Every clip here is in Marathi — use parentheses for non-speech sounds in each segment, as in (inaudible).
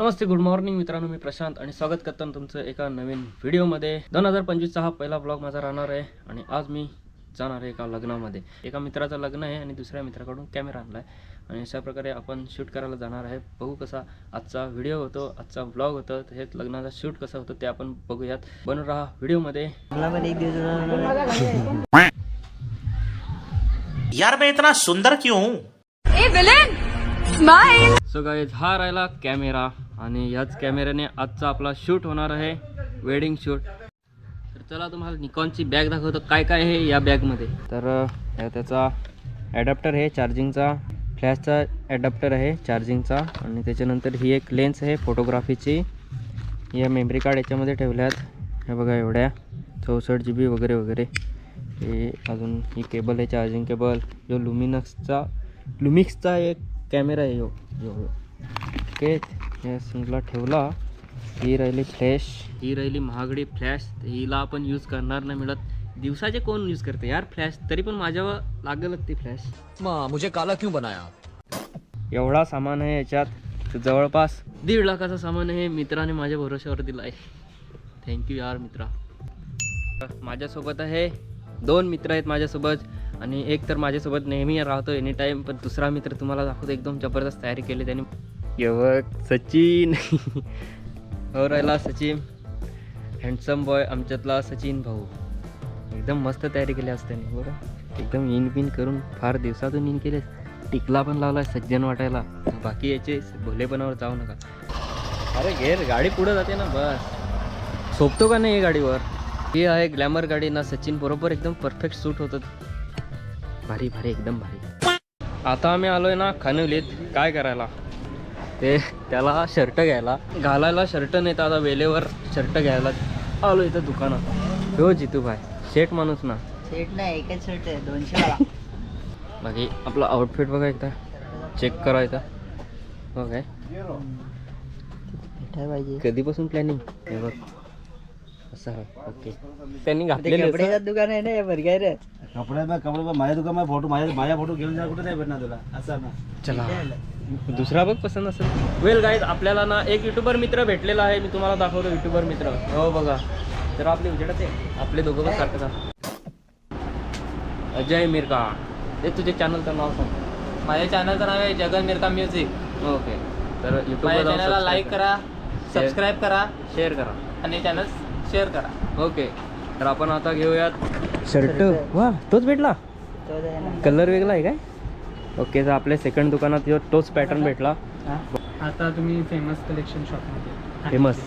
नमस्ते गुड मॉर्निंग मित्रांनो मी प्रशांत आणि स्वागत करतो तुमचं एका नवीन व्हिडिओमध्ये. दोन हजार पंचवीसचा हा पहिला ब्लॉग माझा राहणार आहे आणि आज मी जाणार आहे एका लग्नामध्ये. एका मित्राचं लग्न आहे आणि दुसऱ्या मित्राकडून कॅमेरा आणला आहे आणि अशा प्रकारे आपण शूट करायला जाणार आहे. बघू कसा आजचा व्हिडिओ होतो आजचा ब्लॉग होतं. हे लग्नाचा शूट कसा होतं ते आपण बघूयात. बनून राहा व्हिडिओमध्ये. यार मैं इतना सुंदर क्यों हूँ? A villain smile so guys हा राहिला कॅमेरा आणि याच कॅमेऱ्याने आजचा आपला शूट होणार आहे वेडिंग शूट तर चला तुम्हाला निकॉनची बॅग दाखवतो. काय काय आहे या बॅगमध्ये तर त्याचा ॲडॅप्टर आहे चार्जिंगचा फ्लॅशचा ॲडॅप्टर आहे चार्जिंगचा आणि त्याच्यानंतर ही एक लेन्स आहे फोटोग्राफीची या मेमरी कार्ड याच्यामध्ये ठेवल्यात. हे बघा एवढ्या. चौसष्ट जी बी वगैरे वगैरे. हे अजून ही केबल आहे चार्जिंग केबल जो लुमिनक्सचा लुमिक्सचा एक कॅमेरा आहे यो यो ओके सिंगला ठेवला. ही राहिली फ्लॅश ही राहिली महागडी फ्लॅश हिला आपण यूज करणार नाही मिळत. दिवसाचे कोण यूज करते यार फ्लॅश तरी पण माझ्यावर लागेलच ती फ्लॅश मुझे काला क्यों बनाया? एवढा सामान आहे याच्यात. जवळपास दीड लाखाचं सामान आहे. मित्राने माझ्या भरोश्यावर दिलं आहे थँक्यू यार मित्रा. माझ्यासोबत आहे. दोन मित्र आहेत माझ्यासोबत. आणि एक तर माझ्यासोबत नेहमी राहतो एनी टाईम पण दुसरा मित्र तुम्हाला दाखवतो एकदम जबरदस्त तयारी केली त्याने. यवक सचिन। हो राहिला सचिन. हँडसम बॉय आमच्यातला सचिन भाऊ. एकदम मस्त तयारी केली असते बरं. एकदम इन बिन करून फार दिवसातून इन केले टिकला पण लावला सज्जन वाटायला. बाकी याचे भोलेपणावर जाऊ नका. अरे घेर गाडी पुढं जाते ना बस. सोपतो का नाही गाडीवर? ही आहे ग्लॅमर गाडी ना सचिन बरोबर एकदम परफेक्ट सूट होतं. भारी भारी एकदम भारी. आता आम्ही आलोय ना खानवलीत. काय करायला? ते त्याला शर्ट घ्यायला. घालायला शर्ट नाही तर आता वेलेवर शर्ट घ्यायला आलो इथं दुकानात. हो जितू भाई शेट माणूस ना. सेट नाही एकच सेट आहे दोनशे वाला. बाकी आपला आउटफिट बघा एकदा. चेक करा एकदा हो काय पाहिजे. कधीपासून प्लॅनिंग हे बघ. असं आहे. ओके त्यांनी घातलेले कपड्याचं दुकान आहे ना बरं काय रे. कपडे माझ्या दुकान फोटो माझ्या माझ्या फोटो घेऊन जा कुठे नाही भेटणार तुला. असं ना. चला. दुसरा बघ पसंत असेल. वेल गाईज आपल्याला ना एक युट्यूबर मित्र भेटलेला आहे. मी तुम्हाला दाखवतो युट्यूबर मित्र. हो बघा. तर आपले उजेडत आहे आपले दोघं पण सारखं अजय मिरका ते तुझे चॅनलचं नाव सांग. माझ्या चॅनलचं नाव आहे जगन मिरका म्युझिक ओके तर माझ्या युट्यूबला चॅनलला लाईक करा सबस्क्राईब करा. शेअर करा. आणि चॅनल शेअर करा. ओके तर आपण आता घेऊयात. शर्ट वा तोच भेटला. तो आहे ना. कलर वेगळा आहे काय? ओके तर आपल्या सेकंड दुकानात ह्यो तोच पॅटर्न भेटला. आता तुम्ही फेमस कलेक्शन शॉपमध्ये फेमस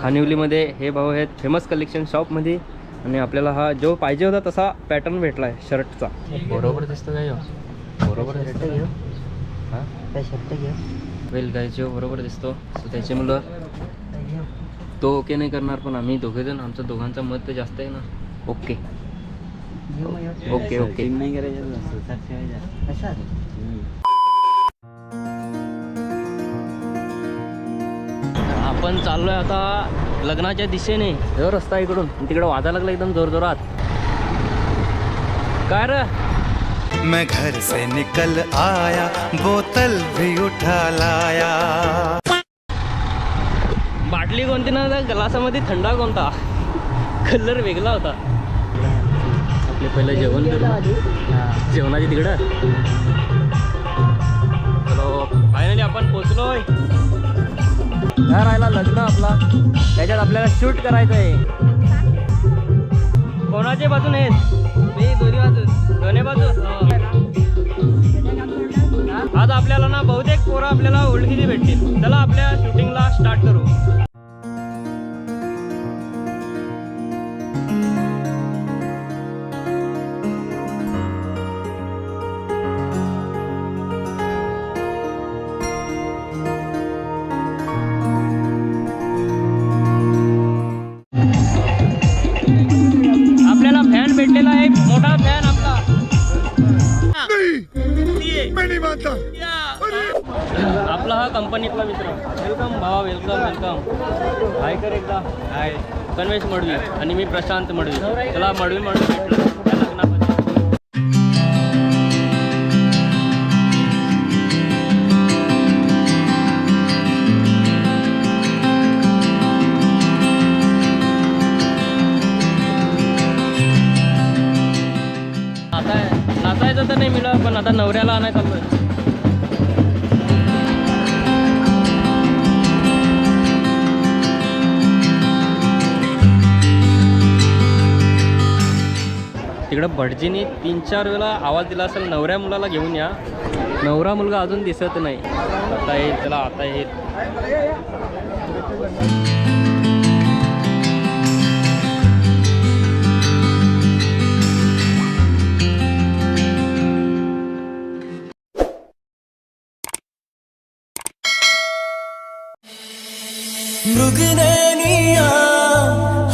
खानिवलीमध्ये हे भाऊ आहेत फेमस कलेक्शन शॉपमध्ये आणि आपल्याला हा जो पाहिजे होता तसा पॅटर्न भेटला आहे. शर्टचा बरोबर दिसतो काय बरोबर शर्ट घेऊ हां? काय शर्ट घेऊ वेल गाय जो बरोबर दिसतो. सो त्याचे मुलं तो ओके नाही करणार पण आम्ही दोघे जण आमचं दोघांचं मत तर जास्त आहे ना. ओके. ओके ओके नाही करायचं आपण चाललोय आता लग्नाच्या दिशेने. जो रस्ता इकडून. तिकडे वाजा लागला एकदम जोरजोरात. काय रे? मैं घर से निकल आया बोतल भी उठा लाया। बाटली कोणती ना ग्लासामध्ये थंडा कोणता? कलर वेगळा होता. आपले पहिलं जेवण करू. जेवणाची तिकडं. चलो फायनली आपण पोचलोय. हा राहिला लग्न आपला? त्याच्यात आपल्याला शूट करायचं आहे कोणाच्या बाजून आहेत? मी दोन्ही बाजू दोन्ही बाजू हो. आज आपल्याला ना बहुतेक पोरं आपल्याला ओळखीची भेटतील. चला आपल्या शूटिंगला स्टार्ट करू. भेटलेला आहे मोठा फॅन आपला. आपला हा कंपनीतला मित्र. वेलकम भावा वेलकम वेलकम हाय कर एकदा. हाय गणेश मडवी आणि मी प्रशांत मडवी. चला मडवी मडवी भेटलो. त्या लग्नामध्ये. वाचायचं तर नाही मिळत पण आता नवऱ्याला आणाय चाललोय तिकडं भटजीनी तीन चार वेळा आवाज दिला असेल नवऱ्या मुलाला घेऊन या. नवरा मुलगा अजून दिसत नाही. आता येईल त्याला आता येईल. मृगनैनिया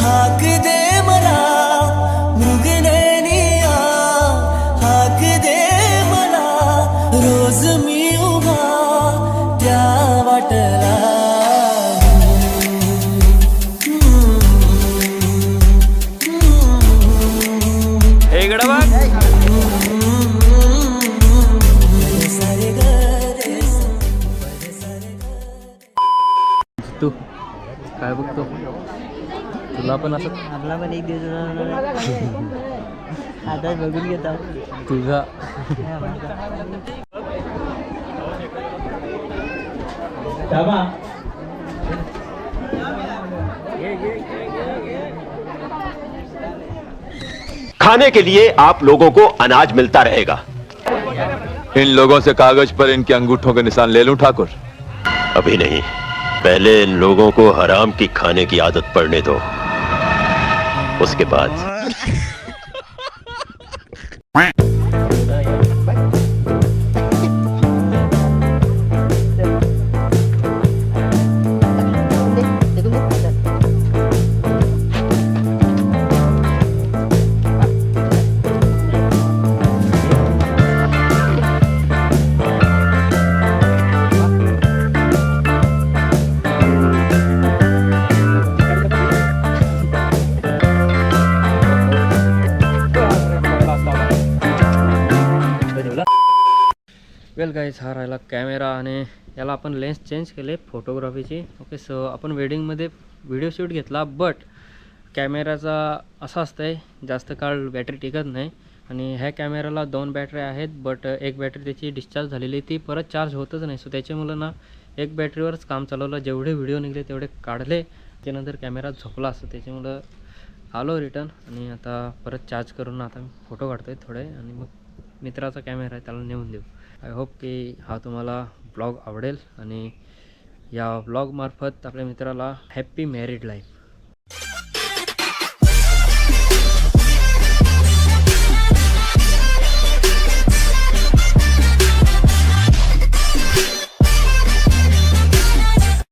हाक दे मला मृगनैनिया हाक दे मला रोज मी उभा त्या वाटला हे इकडं बघ सारे गरे तू काय बघतो तुला पण असं आपला पण एक दिवस आता बघून घेतो. तुझा खाने के लिए आप लोगों को अनाज मिलता रहेगा। इन लोगों से कागज़ पर इनके अंगूठों के निशान ले लूँ ठाकुर? अभी नहीं। पहले इन लोगों को हराम की खाने की आदत पड़ने दो। उसके बाद। (laughs) गाईज हा राहिला कॅमेरा आणि याला आपण लेन्स चेंज केले फोटोग्राफीची ओके सो आपण वेडिंगमध्ये व्हिडिओ शूट घेतला बट कॅमेराचा असा असतं आहे जास्त काळ बॅटरी टिकत नाही. आणि ह्या कॅमेराला दोन बॅटऱ्या आहेत बट एक बॅटरी त्याची डिस्चार्ज झालेली ती परत चार्ज होतच नाही. सो त्याच्यामुळं ना एक बॅटरीवरच काम चालवलं जेवढे व्हिडिओ निघले तेवढे काढले त्यानंतर कॅमेरा झोपला असतो त्याच्यामुळं आलो रिटर्न आणि आता परत चार्ज करून आता मी फोटो आहे थोडे. आणि मग मित्राचा कॅमेरा आहे त्याला नेऊन देऊ. आय होप की हा तुम्हाला ब्लॉग आवडेल आणि या ब्लॉगमार्फत आपल्या मित्राला हॅप्पी मॅरिड लाईफ